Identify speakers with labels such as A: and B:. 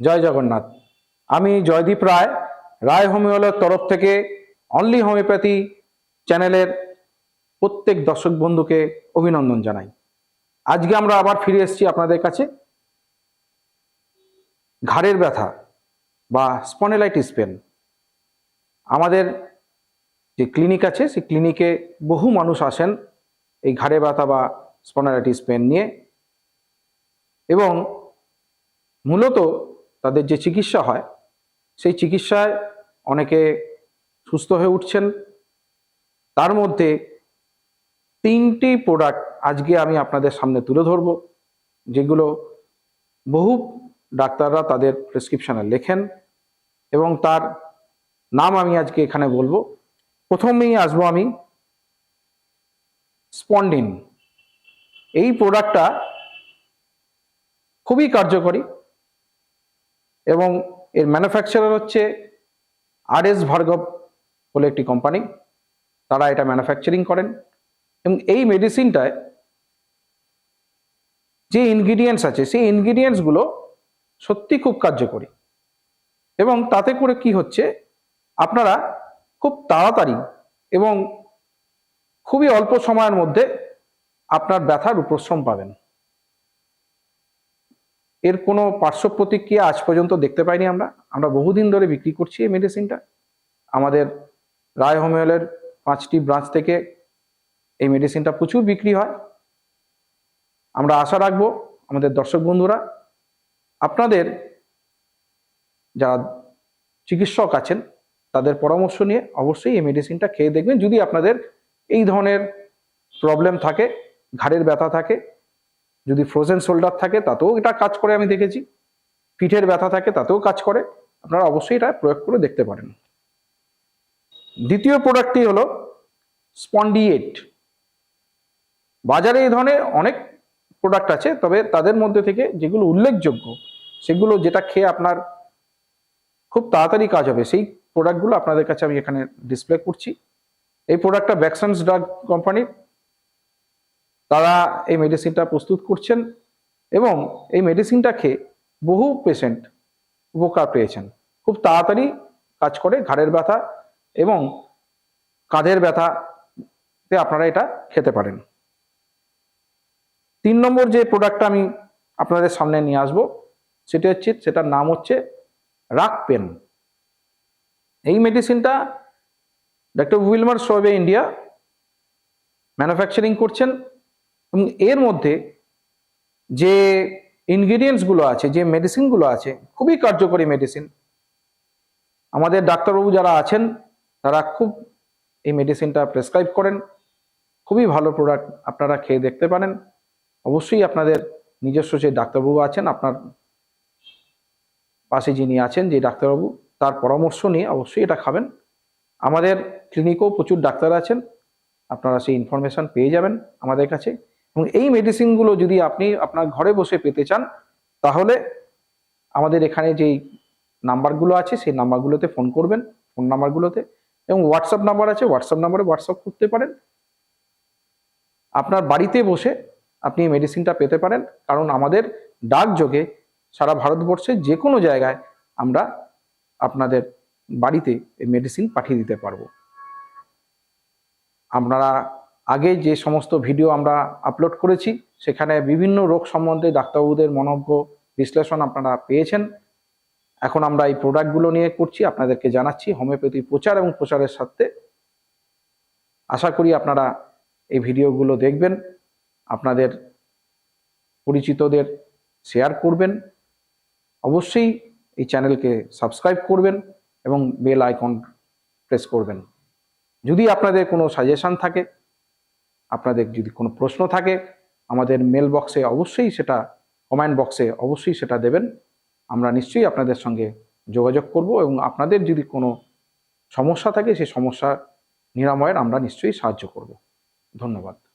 A: জয় জগন্নাথ। আমি জয়দীপ রায় রায় হোমিওলের তরফ থেকে অনলি হোমিওপ্যাথি চ্যানেলের প্রত্যেক দর্শক বন্ধুকে অভিনন্দন জানাই। আজকে আমরা আবার ফিরে এসেছি আপনাদের কাছে। ঘাড়ের ব্যথা বা স্পনেলাইটিস পেন আমাদের যে ক্লিনিক আছে, সেই ক্লিনিকে বহু মানুষ আসেন এই ঘাড়ে ব্যথা বা স্পনেলাইটিস পেন নিয়ে। এবং মূলত তাদের যে চিকিৎসা হয়, সেই চিকিৎসায় অনেকে সুস্থ হয়ে উঠছেন। তার মধ্যে তিনটি প্রোডাক্ট আজকে আমি আপনাদের সামনে তুলে ধরব, যেগুলো বহু ডাক্তাররা তাদের প্রেসক্রিপশানে লেখেন এবং তার নাম আমি আজকে এখানে বলব। প্রথমেই আসব আমি স্পন্ডিন এই প্রোডাক্টটা খুবই কার্যকরী। এবং এর ম্যানুফ্যাকচারার হচ্ছে আর এস ভার্গব বলে একটি কোম্পানি তারা এটা ম্যানুফ্যাকচারিং করেন। এবং এই মেডিসিনটায় যে ইনগ্রিডিয়েন্টস আছে, সেই ইনগ্রিডিয়েন্টসগুলো সত্যি খুব কার্যকরী। এবং তাতে করে কি হচ্ছে, আপনারা খুব তাড়াতাড়ি এবং খুবই অল্প সময়ের মধ্যে আপনার ব্যথার উপশ্রম পাবেন। এর কোনো পার্শ্ব প্রতিক্রিয়া আজ পর্যন্ত দেখতে পাইনি আমরা। আমরা বহুদিন ধরে বিক্রি করছি এই মেডিসিনটা আমাদের রায় হোমিওলের পাঁচটি ব্রাঞ্চ থেকে এই মেডিসিনটা প্রচুর বিক্রি হয়। আমরা আশা রাখব আমাদের দর্শক বন্ধুরা, আপনাদের যারা চিকিৎসক আছেন, তাদের পরামর্শ নিয়ে অবশ্যই এই মেডিসিনটা খেয়ে দেখবেন। যদি আপনাদের এই ধরনের প্রবলেম থাকে, ঘাড়ের ব্যথা থাকে যদি ফ্রোজেন শোল্ডার থাকে, তাতেও এটা কাজ করে, আমি দেখেছি। পিঠের ব্যথা থাকে, তাতেও কাজ করে। আপনারা অবশ্যই এটা প্রয়োগ করে দেখতে পারেন। দ্বিতীয় প্রোডাক্টটি হলো স্পন্ডিয়েট বাজারে এই ধরনের অনেক প্রোডাক্ট আছে, তবে তাদের মধ্যে থেকে যেগুলো উল্লেখযোগ্য, সেগুলো যেটা খেয়ে আপনার খুব তাড়াতাড়ি কাজ হবে, সেই প্রোডাক্টগুলো আপনাদের কাছে আমি এখানে ডিসপ্লে করছি। এই প্রোডাক্টটা ভ্যাকসন্স ড্রাগ কোম্পানির তারা এই মেডিসিনটা প্রস্তুত করছেন এবং এই মেডিসিনটা খেয়ে বহু পেশেন্ট উপকার পেয়েছেন। খুব তাড়াতাড়ি কাজ করে ঘাড়ের ব্যথা এবং কাঁধের ব্যথাতে আপনারা এটা খেতে পারেন। তিন নম্বর যে প্রোডাক্টটা আমি আপনাদের সামনে নিয়ে আসব, সেটা হচ্ছে, সেটার নাম হচ্ছে রাক পেন। এই মেডিসিনটা doctor Willmar Schwabe India manufacturing করছেন। এবং এর মধ্যে যে ইনগ্রিডিয়েন্টসগুলো আছে, যে মেডিসিনগুলো আছে, খুবই কার্যকরী মেডিসিন আমাদের ডাক্তারবাবু যারা আছেন, তারা খুব এই মেডিসিনটা প্রেসক্রাইব করেন। খুবই ভালো প্রোডাক্ট আপনারা খেয়ে দেখতে পারেন। অবশ্যই আপনাদের নিজস্ব যে ডাক্তারবাবু আছেন, আপনার পাশে যিনি আছেন, যে ডাক্তারবাবু, তার পরামর্শ নিয়ে অবশ্যই এটা খাবেন। আমাদের ক্লিনিকেও প্রচুর ডাক্তার আছেন। আপনারা সেই ইনফরমেশন পেয়ে যাবেন আমাদের কাছে। এবং এই মেডিসিনগুলো যদি আপনি আপনার ঘরে বসে পেতে চান, তাহলে আমাদের এখানে যেই নাম্বারগুলো আছে, সেই নাম্বারগুলোতে ফোন করবেন ফোন নাম্বারগুলোতে এবং হোয়াটসঅ্যাপ নাম্বার আছে হোয়াটসঅ্যাপ নাম্বারে হোয়াটসঅ্যাপ করতে পারেন। আপনার বাড়িতে বসে আপনি এই মেডিসিনটা পেতে পারেন, কারণ আমাদের ডাক যোগে সারা ভারতবর্ষে যে কোনো জায়গায় আমরা আপনাদের বাড়িতে এই মেডিসিন পাঠিয়ে দিতে পারব। আপনারা আগে যে সমস্ত ভিডিও আমরা আপলোড করেছি, সেখানে বিভিন্ন রোগ সম্বন্ধে ডাক্তারবাবুদের মনজ্ঞ বিশ্লেষণ আপনারা পেয়েছেন। এখন আমরা এই প্রোডাক্টগুলো নিয়ে করছি, আপনাদেরকে জানাচ্ছি হোমিওপ্যাথি প্রচার এবং প্রচারের সাথে আশা করি আপনারা এই ভিডিওগুলো দেখবেন, আপনাদের পরিচিতদের শেয়ার করবেন। অবশ্যই এই চ্যানেলকে সাবস্ক্রাইব করবেন এবং বেল আইকন প্রেস করবেন। যদি আপনাদের কোনো সাজেশান থাকে আপনাদের যদি কোনো প্রশ্ন থাকে, আমাদের মেল বক্সে অবশ্যই সেটা কমেন্ট বক্সে অবশ্যই সেটা দেবেন। আমরা নিশ্চয়ই আপনাদের সঙ্গে যোগাযোগ করব এবং আপনাদের যদি কোনো সমস্যা থাকে সেই সমস্যা নিরাময়ের আমরা নিশ্চয়ই সাহায্য করব। ধন্যবাদ।